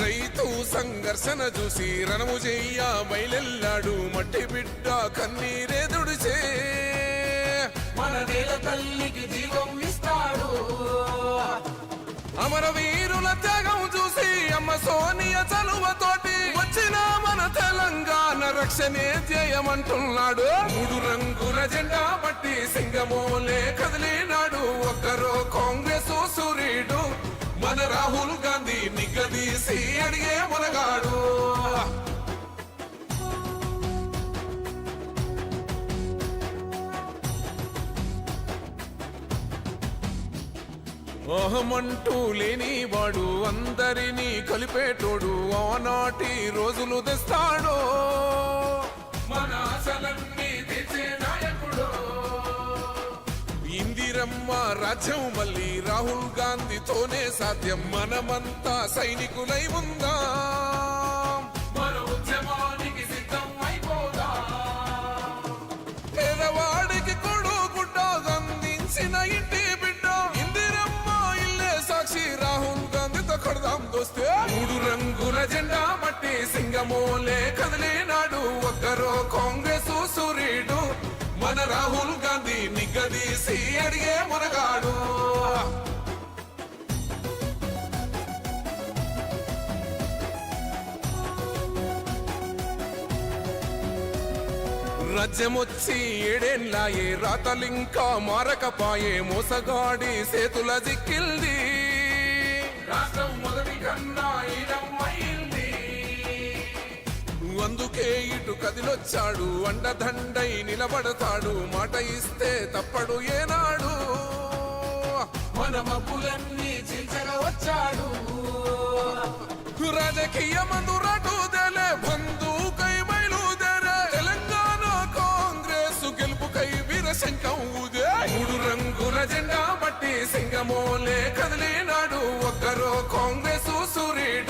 రైతు సంఘర్షణ చూసి రణము చెయ్య బయలెల్లాడు మట్టి బిడ్డ కన్నీరే దుడిచే మన నేల తల్లికి జీవం ఇస్తాడు. అమరవీరుల త్యాగం చూసి అమ్మ సోనియ రక్షణే ధ్యేయమంటున్నాడు మూడు రంగుల జెండా పట్టి సింగమోలే కదిలినాడు. ఒక్కరో కాంగ్రెస్ సూర్యుడు మన రాహుల్ గాంధీ నిగ్గదీసి అడిగే మునగాడు. అహమంటూ లేని వాడు అందరినీ కలిపేటోడు. ఆనాటి రోజులు తెస్తాడో ఇందిరమ్మ రాజ్యం మళ్ళీ రాహుల్ గాంధీతోనే సాధ్యం. మనమంతా సైనికులై ఉందాం. పేదవాడికి కొడు గుడ్డ అందించిన ఇంటి బిడ్డ. ఇందిరమ్మ ఇల్లే సాక్షి రాహుల్ గాంధీతో కొడదాం దోస్తే. మూడు రంగుల జెండా బట్టి సింగమోలే కదిలినాడు. ఒక్కరో కాంగ్రెస్ సూర్యుడు. మన రాహుల్ గాంధీ తీసి అడిగే మునగాడు. రజ్యమొచ్చి ఏడేళ్ళాయే రాతలింకా మారకపాయే మోసగాడి సేతుల జిక్కిల్ది. రాష్ట్రం మొదటి కన్నా ఈడమ్మైంది అందుకే ఇటు కదిలొచ్చాడు. అండదండై నిలబడతాడు. మాట ఇస్తే తప్పడు ఏనాడు. మన మబ్బులన్నీ చీల్చగా వచ్చాడు. రాజకీయ మందు రటుదలే బంధుకై బయలుదేరే. తెలంగాణ కాంగ్రెస్ గెలుపుకై వీరశంఖం ఊదే. మూడు రంగుల జెండా బట్టి సింగమోలే కదిలినాడు. ఒక్కరో కాంగ్రెస్ సూర్యుడు.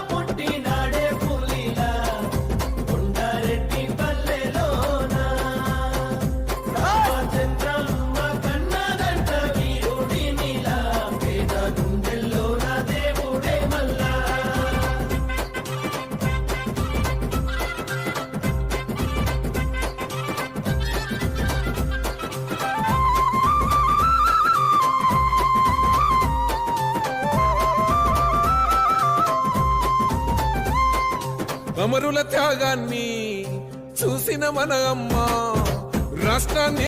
అమరుల త్యాగాన్ని చూసిన మన అమ్మ రాష్ట్రాన్ని